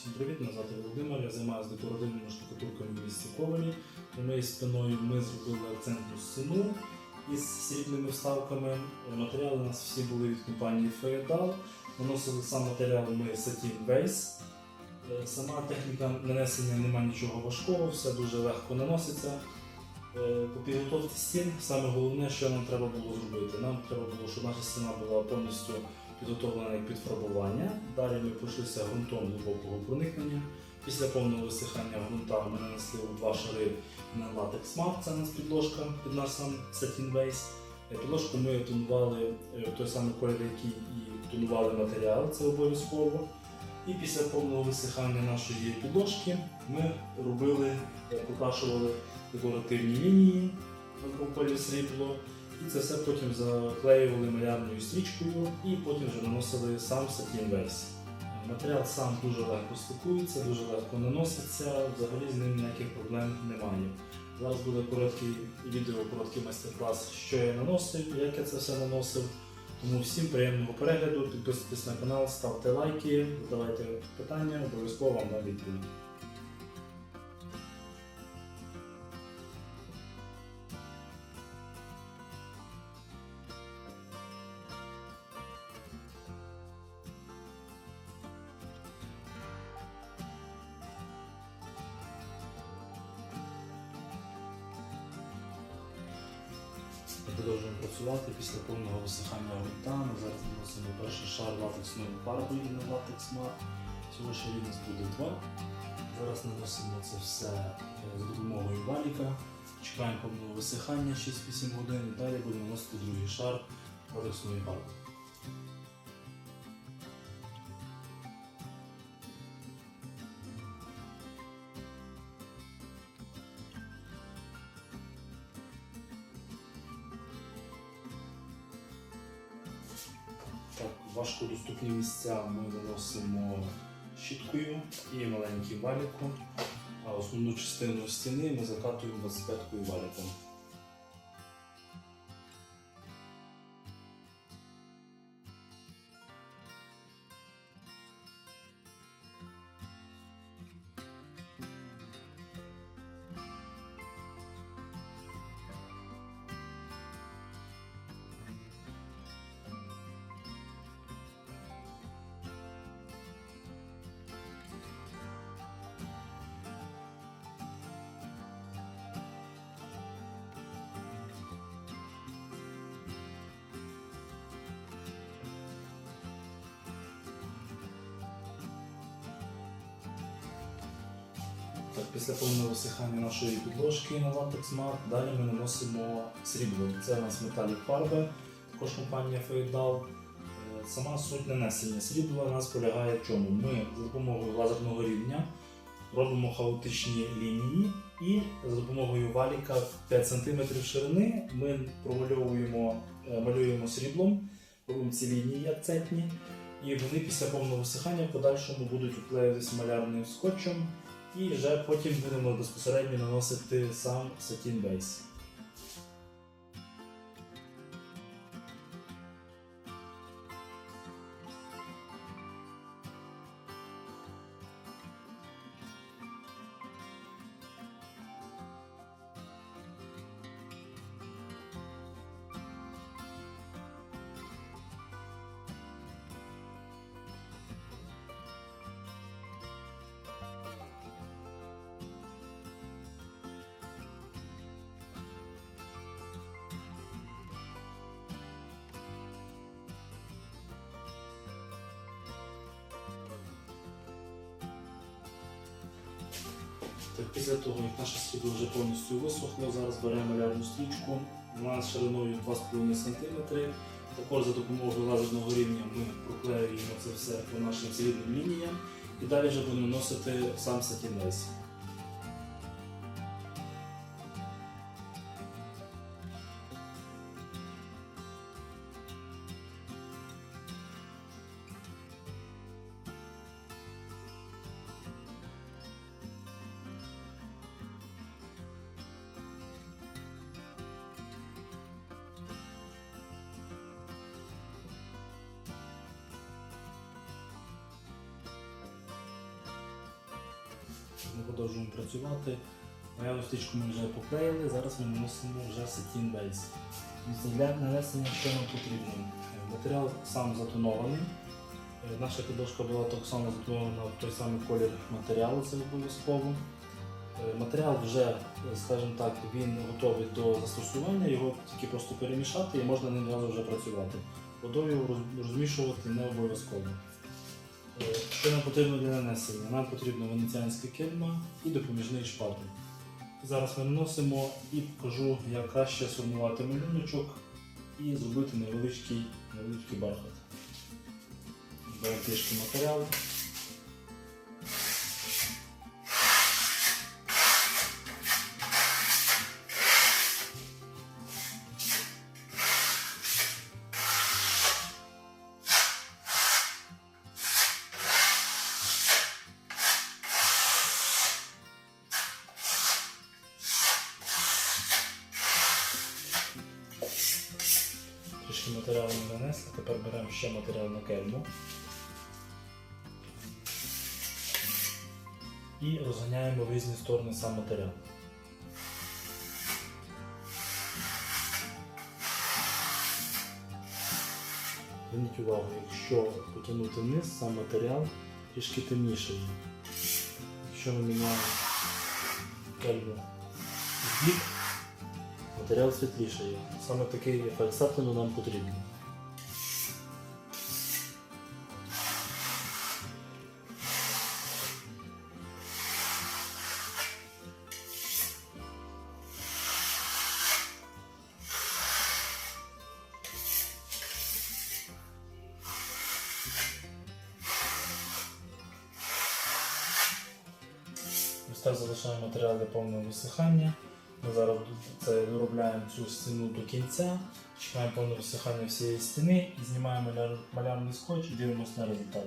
Всім привіт, мене звати Володимир. Я займаюся декоративними штукатурками в місті Ковалі. За моєю спиною ми зробили акцентну стіну із срібними вставками. Матеріали у нас всі були від компанії Feodal. Наносили сам матеріал ми Satin Base. Е, Сама техніка нанесення немає нічого важкого, все дуже легко наноситься. Е, По підготовці стін саме головне, що нам треба було зробити. Нам треба було, щоб наша стіна була повністю підготовлена під фарбування. Далі ми пройшлися ґрунтом глибокого проникнення. Після повного висихання ґрунта ми нанесли два шари на латекс мат, це нас підложка під наш сам Satin Base. Е, Підложку ми тонували е, той самий колір, який і тонували матеріал, це обов'язково. І після повного висихання нашої підложки ми робили, е, покрашували декоративні лінії на колір срібло. І це все потім заклеювали малярною стрічкою і потім вже наносили сам Satin Base. Матеріал сам дуже легко стикується, дуже легко наноситься, взагалі з ним ніяких проблем немає. Зараз буде короткий відео, короткий майстер-клас, що я наносив, як я це все наносив. Тому всім приємного перегляду, підписуйтесь на канал, ставте лайки, задавайте питання, обов'язково вам дам відповідь. Працювати після повного висихання. Ми зараз наносимо перший шар латексної фарби і на латекс мат. Цього у нас буде два. Зараз наносимо це все е, за допомогою валіка. Чекаємо повного висихання 6-8 годин і далі будемо наносити другий шар латексної фарби. Важкодоступні місця ми виносимо щіткою і маленьким валіком, а основну частину стіни ми закатуємо 25-кою валіком. Так, після повного висихання нашої підложки на латекс мат, далі ми наносимо срібло. Це у нас металік фарби, також компанія. Е, Сама суть нанесення срібла у нас полягає в чому? Ми за допомогою лазерного рівня робимо хаотичні лінії і за допомогою валіка 5 см ширини ми промальовуємо, е, малюємо сріблом, робимо ці лінії акцентні. І вони після повного висихання в подальшому будуть вклеюватися малярним скотчем і вже потім будемо безпосередньо наносити сам сатін Base. Так, після того, як наше срібло вже повністю висохло, зараз беремо малярну стрічку. З шириною 2,5 см. Також за допомогою лазерного рівня ми проклеюємо це все по нашим срібним лініям і далі вже будемо носити сам Satin ми продовжуємо працювати. Наявну стрічку ми вже поклеїли, зараз ми наносимо вже сатін бейс. Для нанесення що нам потрібно? Матеріал сам затонований. Е, Наша підложка була так само затонована в той самий колір матеріалу, це обов'язково. Е, Матеріал вже, е, скажімо так, він готовий до застосування, його тільки просто перемішати і можна ним одразу вже працювати. Водою роз- розмішувати не обов'язково. Що нам потрібно для нанесення? Нам потрібна венеціанська кельма і допоміжний шпатель. Зараз ми наносимо і покажу, як краще сформувати малюночок і зробити невеличкий, невеличкий бархат. Беремо трішки матеріалу. Трішки матеріалу ми нанесли, тепер беремо ще матеріал на кельму. І розганяємо в різні сторони сам матеріал. Зверніть увагу, якщо потягнути вниз, сам матеріал трішки темніший. Якщо ми міняємо кельму в бік, матеріал світліший. Саме такий ефект саплину нам потрібен. Ось так залишаємо матеріал для повного висихання. Ми зараз це доробляємо цю стіну до кінця, чекаємо повне висихання всієї стіни і знімаємо маляр- малярний скотч і дивимося на результат.